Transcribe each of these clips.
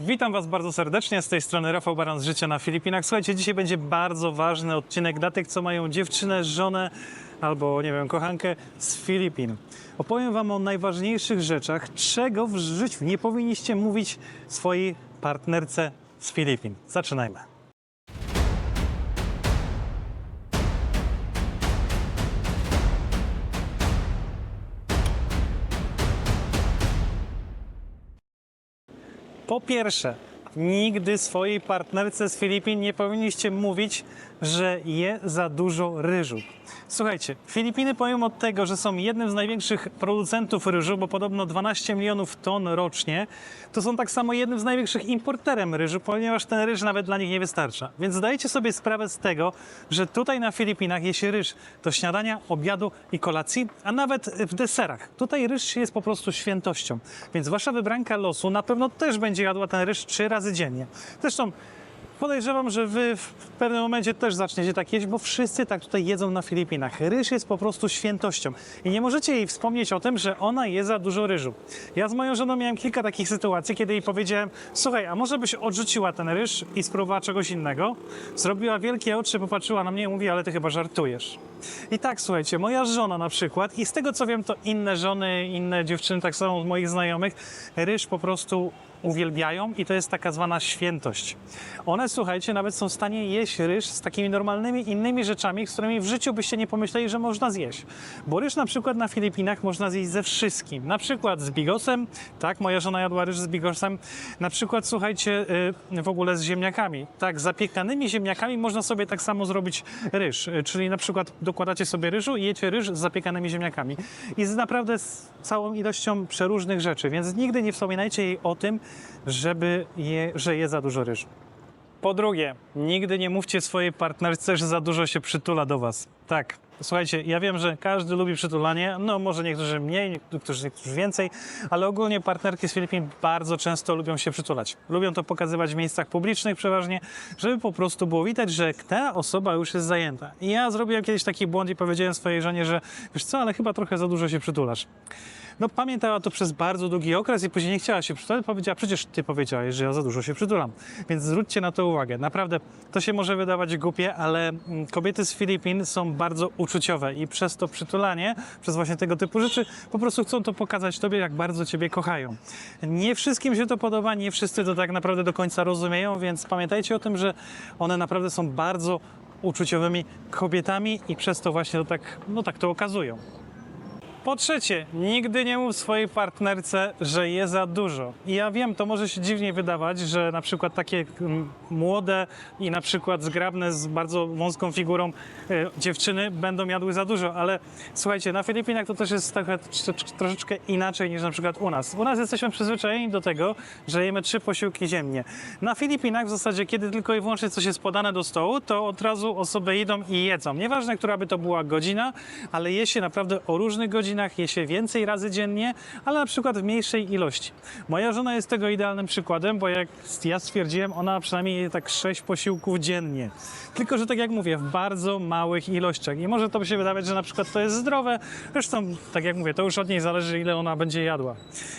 Witam Was bardzo serdecznie, z tej strony Rafał Baran z Życia na Filipinach. Słuchajcie, dzisiaj będzie bardzo ważny odcinek dla tych, co mają dziewczynę, żonę albo, nie wiem, kochankę z Filipin. Opowiem Wam o najważniejszych rzeczach, czego w życiu nie powinniście mówić swojej partnerce z Filipin. Zaczynajmy. Po pierwsze, nigdy swojej partnerce z Filipin nie powinniście mówić, że je za dużo ryżu. Słuchajcie, Filipiny pomimo tego, że są jednym z największych producentów ryżu, bo podobno 12 milionów ton rocznie, to są tak samo jednym z największych importerem ryżu, ponieważ ten ryż nawet dla nich nie wystarcza. Więc zdajcie sobie sprawę z tego, że tutaj na Filipinach je się ryż do śniadania, obiadu i kolacji, a nawet w deserach. Tutaj ryż jest po prostu świętością. Więc wasza wybranka losu na pewno też będzie jadła ten ryż trzy razy dziennie. Zresztą Podejrzewam, że wy w pewnym momencie też zaczniecie tak jeść, bo wszyscy tak tutaj jedzą na Filipinach. Ryż jest po prostu świętością i nie możecie jej wspomnieć o tym, że ona je za dużo ryżu. Ja z moją żoną miałem kilka takich sytuacji, kiedy jej powiedziałem, słuchaj, a może byś odrzuciła ten ryż i spróbowała czegoś innego? Zrobiła wielkie oczy, popatrzyła na mnie i mówi, ale ty chyba żartujesz. I tak, słuchajcie, moja żona na przykład i z tego co wiem, to inne żony, inne dziewczyny, tak samo moich znajomych, ryż po prostu uwielbiają i to jest taka zwana świętość. One, słuchajcie, nawet są w stanie jeść ryż z takimi normalnymi innymi rzeczami, z którymi w życiu byście nie pomyśleli, że można zjeść. Bo ryż na przykład na Filipinach można zjeść ze wszystkim. Na przykład z bigosem, tak, moja żona jadła ryż z bigosem. Na przykład, słuchajcie, y, w ogóle z ziemniakami. Tak, zapiekanymi ziemniakami można sobie tak samo zrobić ryż. Y, Czyli na przykład dokładacie sobie ryżu i jecie ryż z zapiekanymi ziemniakami. I z naprawdę z całą ilością przeróżnych rzeczy, więc nigdy nie wspominajcie jej o tym, żeby je, że je za dużo ryżu. Po drugie, nigdy nie mówcie swojej partnerce, że za dużo się przytula do was. Tak. Słuchajcie, ja wiem, że każdy lubi przytulanie, no może niektórzy mniej, niektórzy, niektórzy więcej, ale ogólnie partnerki z Filipin bardzo często lubią się przytulać. Lubią to pokazywać w miejscach publicznych przeważnie, żeby po prostu było widać, że ta osoba już jest zajęta. I ja zrobiłem kiedyś taki błąd i powiedziałem swojej żonie, że wiesz co, ale chyba trochę za dużo się przytulasz. No pamiętała to przez bardzo długi okres i później nie chciała się przytulać, powiedziała, przecież ty powiedziałeś, że ja za dużo się przytulam. Więc zwróćcie na to uwagę. Naprawdę, to się może wydawać głupie, ale mm, kobiety z Filipin są bardzo uczuciowe i przez to przytulanie, przez właśnie tego typu rzeczy, po prostu chcą to pokazać tobie, jak bardzo ciebie kochają. Nie wszystkim się to podoba, nie wszyscy to tak naprawdę do końca rozumieją, więc pamiętajcie o tym, że one naprawdę są bardzo uczuciowymi kobietami i przez to właśnie to tak, no tak to okazują. Po trzecie, nigdy nie mów swojej partnerce, że je za dużo. I ja wiem, to może się dziwnie wydawać, że na przykład takie mm, młode i na przykład zgrabne z bardzo wąską figurą e, dziewczyny będą jadły za dużo, ale słuchajcie, na Filipinach to też jest trochę, tr- troszeczkę inaczej niż na przykład u nas. U nas jesteśmy przyzwyczajeni do tego, że jemy trzy posiłki dziennie. Na Filipinach w zasadzie, kiedy tylko i wyłącznie coś jest podane do stołu, to od razu osoby idą i jedzą. Nieważne, która by to była godzina, ale je się naprawdę o różnych godzinach, je się więcej razy dziennie, ale na przykład w mniejszej ilości. Moja żona jest tego idealnym przykładem, bo jak ja stwierdziłem, ona przynajmniej je tak sześć posiłków dziennie. Tylko, że tak jak mówię, w bardzo małych ilościach. I może to by się wydawać, że na przykład to jest zdrowe. Zresztą, tak jak mówię, to już od niej zależy, ile ona będzie jadła.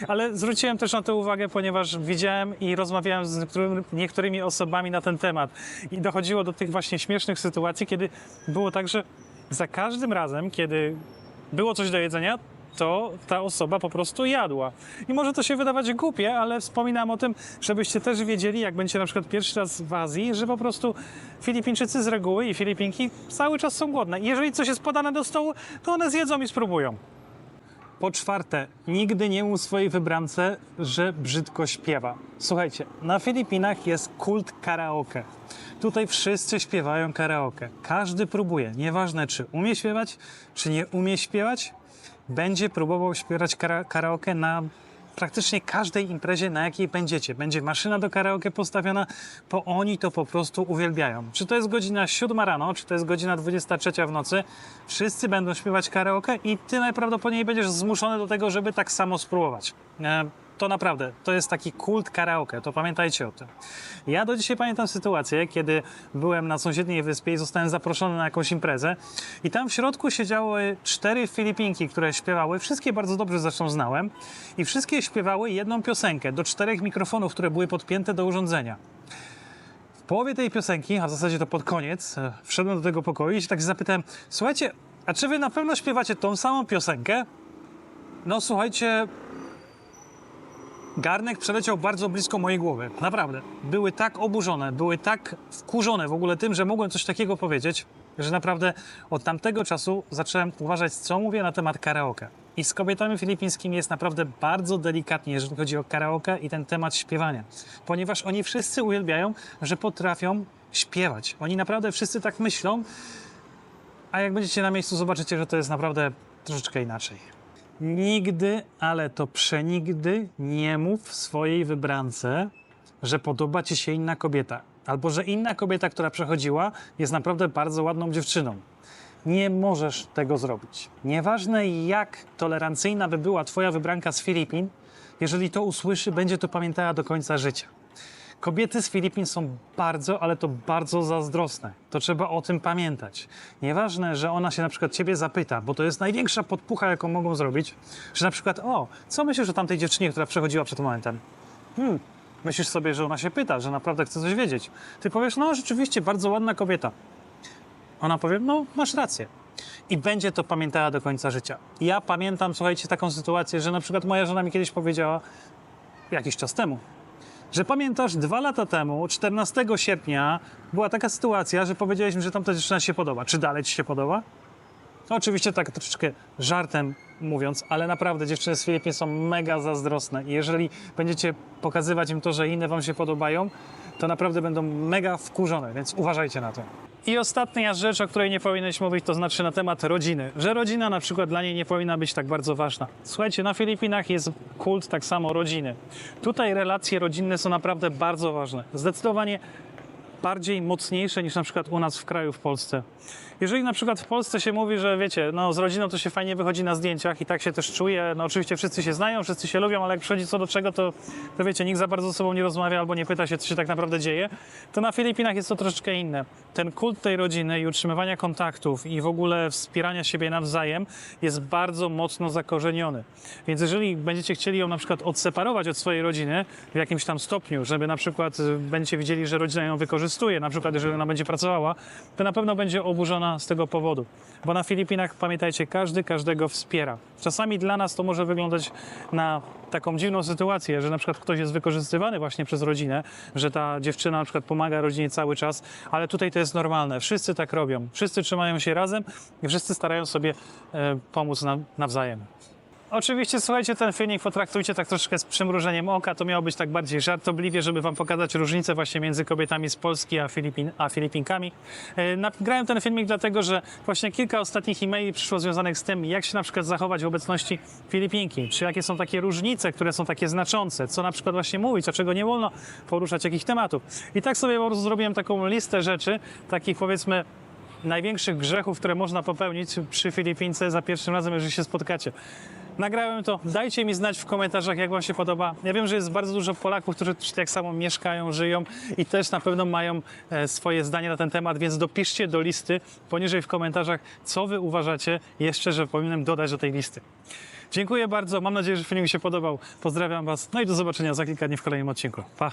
Ale zwróciłem też na to uwagę, ponieważ widziałem i rozmawiałem z niektórymi osobami na ten temat. I dochodziło do tych właśnie śmiesznych sytuacji, kiedy było tak, że za każdym razem, kiedy było coś do jedzenia, to ta osoba po prostu jadła. I może to się wydawać głupie, ale wspominam o tym, żebyście też wiedzieli, jak będziecie na przykład pierwszy raz w Azji, że po prostu Filipińczycy z reguły i Filipinki cały czas są głodne. I jeżeli coś jest podane do stołu, to one zjedzą i spróbują. Po czwarte, nigdy nie mów swojej wybrance, że brzydko śpiewa. Słuchajcie, na Filipinach jest kult karaoke. Tutaj wszyscy śpiewają karaoke. Każdy próbuje, nieważne czy umie śpiewać, czy nie umie śpiewać, będzie próbował śpiewać kara karaoke na praktycznie każdej imprezie, na jakiej będziecie. Będzie maszyna do karaoke postawiona, bo oni to po prostu uwielbiają. Czy to jest godzina 7 rano, czy to jest godzina 23 w nocy, wszyscy będą śpiewać karaoke i ty najprawdopodobniej będziesz zmuszony do tego, żeby tak samo spróbować. To naprawdę, to jest taki kult karaoke, to pamiętajcie o tym. Ja do dzisiaj pamiętam sytuację, kiedy byłem na sąsiedniej wyspie i zostałem zaproszony na jakąś imprezę i tam w środku siedziały cztery Filipinki, które śpiewały, wszystkie bardzo dobrze zresztą znałem i wszystkie śpiewały jedną piosenkę do czterech mikrofonów, które były podpięte do urządzenia. W połowie tej piosenki, a w zasadzie to pod koniec, e, wszedłem do tego pokoju i się tak zapytałem, słuchajcie, a czy wy na pewno śpiewacie tą samą piosenkę? No słuchajcie, garnek przeleciał bardzo blisko mojej głowy. Naprawdę. Były tak oburzone, były tak wkurzone w ogóle tym, że mogłem coś takiego powiedzieć, że naprawdę od tamtego czasu zacząłem uważać, co mówię na temat karaoke. I z kobietami filipińskimi jest naprawdę bardzo delikatnie, jeżeli chodzi o karaoke i ten temat śpiewania. Ponieważ oni wszyscy uwielbiają, że potrafią śpiewać. Oni naprawdę wszyscy tak myślą, a jak będziecie na miejscu, zobaczycie, że to jest naprawdę troszeczkę inaczej. Nigdy, ale to przenigdy nie mów swojej wybrance, że podoba ci się inna kobieta. Albo że inna kobieta, która przechodziła, jest naprawdę bardzo ładną dziewczyną. Nie możesz tego zrobić. Nieważne jak tolerancyjna by była twoja wybranka z Filipin, jeżeli to usłyszy, będzie to pamiętała do końca życia. Kobiety z Filipin są bardzo, ale to bardzo zazdrosne. To trzeba o tym pamiętać. Nieważne, że ona się na przykład ciebie zapyta, bo to jest największa podpucha, jaką mogą zrobić, że na przykład, o, co myślisz o tamtej dziewczynie, która przechodziła przed momentem? Hmm, myślisz sobie, że ona się pyta, że naprawdę chce coś wiedzieć. Ty powiesz, no rzeczywiście, bardzo ładna kobieta. Ona powie, no masz rację. I będzie to pamiętała do końca życia. Ja pamiętam, słuchajcie, taką sytuację, że na przykład moja żona mi kiedyś powiedziała, jakiś czas temu, że pamiętasz, dwa lata temu, 14 sierpnia, była taka sytuacja, że powiedziałeś mi, że tamta dziewczyna się podoba. Czy dalej ci się podoba? No, oczywiście tak troszeczkę żartem mówiąc, ale naprawdę dziewczyny z Filipin są mega zazdrosne i jeżeli będziecie pokazywać im to, że inne wam się podobają, to naprawdę będą mega wkurzone, więc uważajcie na to. I ostatnia rzecz, o której nie powinieneś mówić, to znaczy na temat rodziny. Że rodzina na przykład dla niej nie powinna być tak bardzo ważna. Słuchajcie, na Filipinach jest kult tak samo rodziny. Tutaj relacje rodzinne są naprawdę bardzo ważne. Zdecydowanie bardziej mocniejsze niż na przykład u nas w kraju, w Polsce. Jeżeli na przykład w Polsce się mówi, że wiecie, no z rodziną to się fajnie wychodzi na zdjęciach i tak się też czuje, no oczywiście wszyscy się znają, wszyscy się lubią, ale jak przychodzi co do czego, to, to wiecie, nikt za bardzo ze sobą nie rozmawia albo nie pyta się, co się tak naprawdę dzieje, to na Filipinach jest to troszeczkę inne. Ten kult tej rodziny i utrzymywania kontaktów i w ogóle wspierania siebie nawzajem jest bardzo mocno zakorzeniony. Więc jeżeli będziecie chcieli ją na przykład odseparować od swojej rodziny w jakimś tam stopniu, żeby na przykład y, będziecie widzieli, że rodzina ją wykorzystuje, na przykład jeżeli ona będzie pracowała, to na pewno będzie oburzona z tego powodu. Bo na Filipinach, pamiętajcie, każdy każdego wspiera. Czasami dla nas to może wyglądać na taką dziwną sytuację, że na przykład ktoś jest wykorzystywany właśnie przez rodzinę, że ta dziewczyna na przykład pomaga rodzinie cały czas, ale tutaj to jest normalne. Wszyscy tak robią. Wszyscy trzymają się razem i wszyscy starają sobie e, pomóc na, nawzajem. Oczywiście, słuchajcie, ten filmik potraktujcie tak troszeczkę z przymrużeniem oka. To miało być tak bardziej żartobliwie, żeby wam pokazać różnicę właśnie między kobietami z Polski a, Filipin, a Filipinkami. E, Nagrałem ten filmik dlatego, że właśnie kilka ostatnich e-maili przyszło związanych z tym, jak się na przykład zachować w obecności Filipinki. Czy jakie są takie różnice, które są takie znaczące. Co na przykład właśnie mówić, a czego nie wolno poruszać, jakich tematów. I tak sobie po prostu zrobiłem taką listę rzeczy, takich powiedzmy największych grzechów, które można popełnić przy Filipince za pierwszym razem, jeżeli się spotkacie. Nagrałem to. Dajcie mi znać w komentarzach, jak Wam się podoba. Ja wiem, że jest bardzo dużo Polaków, którzy tak samo mieszkają, żyją i też na pewno mają e, swoje zdanie na ten temat, więc dopiszcie do listy poniżej w komentarzach, co Wy uważacie jeszcze, że powinienem dodać do tej listy. Dziękuję bardzo. Mam nadzieję, że film mi się podobał. Pozdrawiam Was. No i do zobaczenia za kilka dni w kolejnym odcinku. Pa!